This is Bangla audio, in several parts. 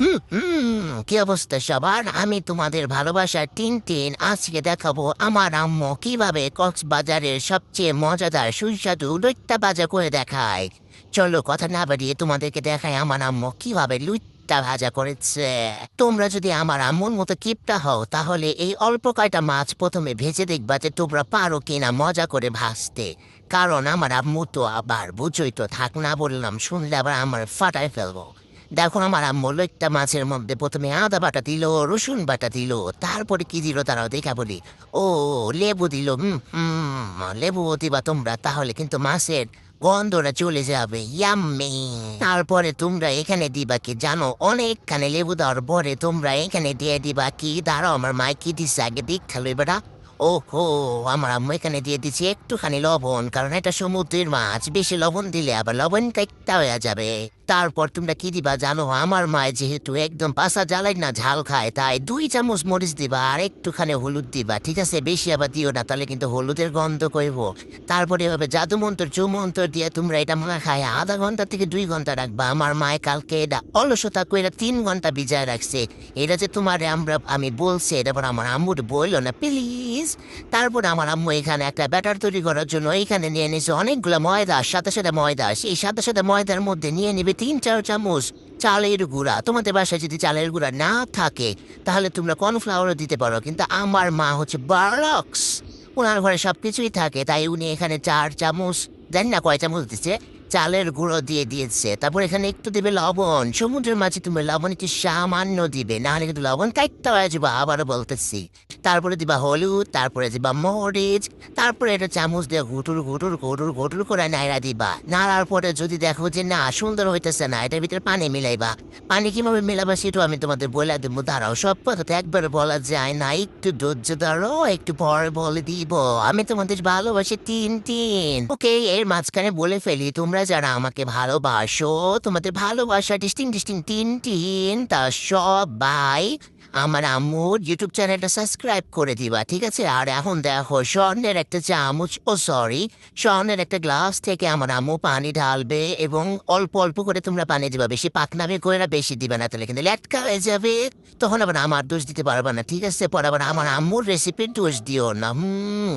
হুম হুম, কি অবস্থা সবার? আমি তোমাদের ভালোবাসার টিন টিন আজকে দেখাবো আমার আম্মু কীভাবে কক্সবাজারের সবচেয়ে মজাদার সুস্বাদু লুইট্টা ভাজা করে দেখায়। চলো কথা না বাড়িয়ে তোমাদেরকে দেখায় আমার আম্মু কীভাবে লুইট্টা ভাজা করেছে। তোমরা যদি আমার আম্মুর মতো কিপটা হও, তাহলে এই অল্প কয়টা মাছ প্রথমে ভেজে দেখবা যে তোমরা পারো কিনা মজা করে ভাসতে কারণ আমার আম্মু তো আবার বুঝই তো থাক না বললাম, শুনলে আবার আমার ফাটায় ফেলব। দেখো আমার আম্মু একটা মাছের মধ্যে প্রথমে আদা বাটা দিল, রসুন বাটা দিল, তারপরে কি দিল তারাও দেখা বলি। ও, লেবু দিল লেবু দিবা তোমরা, তাহলে কিন্তু মাছের গন্ধটা চলে যাবে, ইয়াম্মি। তারপরে তোমরা এখানে দিবা কি জানো, অনেকখানে লেবু দেওয়ার পরে তোমরা এখানে দিয়ে দিবা কি, দাঁড়াও আমার মায় কি দিচ্ছে আগে দিক খেলো এবারা হো আমার আম্মু এখানে দিয়ে দিচ্ছি একটুখানি লবণ, কারণ এটা সমুদ্রের মাছ, বেশি লবণ দিলে আবার লবণ কাইটটা হয়ে যাবে। তারপর তোমরা কি দিবা জানো? আমার মায় যেহেতু একদম পাশা জ্বালাই না, ঝাল খায়, তাই দুই চামচ মরিচ দিবা আর একটুখানি হলুদ দিবা। ঠিক আছে? বেশি আবার দিও না, তাহলে কিন্তু হলুদের গন্ধ করব তারপরে এভাবে জাদু মন্ত্র চু মন্ত্র দিয়ে তোমরা এটা মনে খায় আধা ঘণ্টা থেকে দুই ঘণ্টা রাখবা। আমার মায় কালকে এটা অলসতা করে তিন ঘণ্টা ভিজায় রাখছে। এটা যে তোমার আমরা আমি বলছি, এটা পর আমার আম্মুর বলল না, প্লিজ। তারপর আমার আম্মু এখানে একটা ব্যাটার তৈরি করার জন্য এখানে নিয়ে নিয়েছে অনেকগুলো ময়দা সাথে সাথে ময়দা। সেই সাথে সাথে ময়দার মধ্যে নিয়ে নেবে তিন, চার চামচ চালের গুঁড়া। তোমাদের বাসায় যদি চালের গুঁড়া না থাকে, তাহলে তোমরা কর্নফ্লাওয়ারও দিতে পারো, কিন্তু আমার মা হচ্ছে বারক্স ওনার ঘরে সব কিছুই থাকে, তাই উনি এখানে চার চামচ জানি না কয় চামচ দিচ্ছে চালের গুঁড়ো দিয়ে দিয়েছে। তারপর এখানে একটু দিবে লবণ। সমুদ্রের মাঝে তুমি লবণ একটু সামান্য দিবে, না হলে কিন্তু লবণ কাটতে হয়ে যাবে আবারও বলতেছি। তারপরে দিবা হলুদ, তারপরে দিবা মরিচ, তারপরে এটা চামচ দিয়ে ঘুটুর ঘুটুর ঘুটুর ঘুটুর করে নাইরা দিবা। নাড়ার পরে যদি দেখো যে না, সুন্দর হইতেছে না, এটার ভিতরে পানি মিলাইবা। পানি কীভাবে মিলাবা সেটাও আমি তোমাদের বলে দেবো। দাঁড়াও, সব কথা তো একবার বলা যায় না, একটু ধৈর্য ধরো, একটু পরে বলে দিব। আমি তোমাদের ভালোবাসি তিন তিন। ওকে, এর মাঝখানে বলে ফেলি, তোমরা যারা আমাকে ভালোবাসো, তোমাদের ভালোবাসা ডিস্টিং ডিস্টিং তিন তিন তা সবাই আমার আম্মুর ইউটিউব চ্যানেলটা সাবস্ক্রাইব করে দিবা, ঠিক আছে? আর এখন দেখো, স্বর্ণের একটা চামচ, ও সরি স্বর্ণের একটা গ্লাস থেকে আমার আম্মু পানি ঢালবে এবং অল্প অল্প করে তোমরা পানি দিবা, বেশি পাকনামে করে না, বেশি দিবে না, তাহলে কিন্তু লেটকা হয়ে যাবে। তখন আবার আমার দোষ দিতে পারবে না, ঠিক আছে? পর আবার আমার আম্মুর রেসিপির দোষ দিও না, হুম।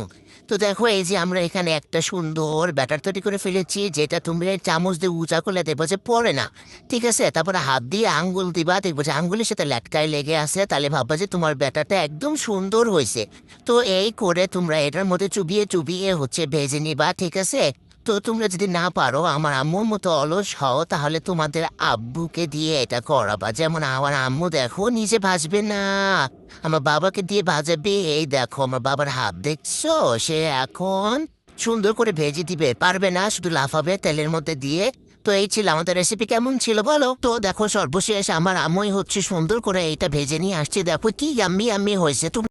তো দেখো, এই যে আমরা এখানে একটা সুন্দর ব্যাটার তৈরি করে ফেলেছি, যেটা তুমি চামচ দিয়ে উঁচা করলে দেখব যে পড়ে না। ঠিক আছে? তারপরে হাত দিয়ে আঙ্গুল দিবা, দেখব যে আঙ্গুলের সাথে ল্যাটকায় লেগে আছে, তাহলে ভাববা যে তোমার ব্যাটারটা একদম সুন্দর হয়েছে। তো এই করে তোমরা এটার মধ্যে চুবিয়ে চুবিয়ে হচ্ছে ভেজে নিবা, ঠিক আছে? তো তোমরা যদি না পারো, আমার আম্মুর মতো অলস হও, তাহলে তোমাদের আব্বুকে দিয়ে এটা করাবা। যেমন আমার আম্মু দেখো, নিজে ভাজবে না। আমার বাবাকে দিয়ে ভাজাবে, এই দেখো, আমার বাবার হাত, দেখছ? সে এখন সুন্দর করে ভেজে দিবে। পারবে না, শুধু লাফাবে, তেলের মধ্যে দিয়ে। তো এই ছিল আমাদের রেসিপি কেমন ছিল বলো? তো দেখো সর্বশেষ আমার আম্মুই হচ্ছে সুন্দর করে এইটা ভেজে নিয়ে আসছে। দেখো কি আম্মি আম্মি হয়েছে। তুমি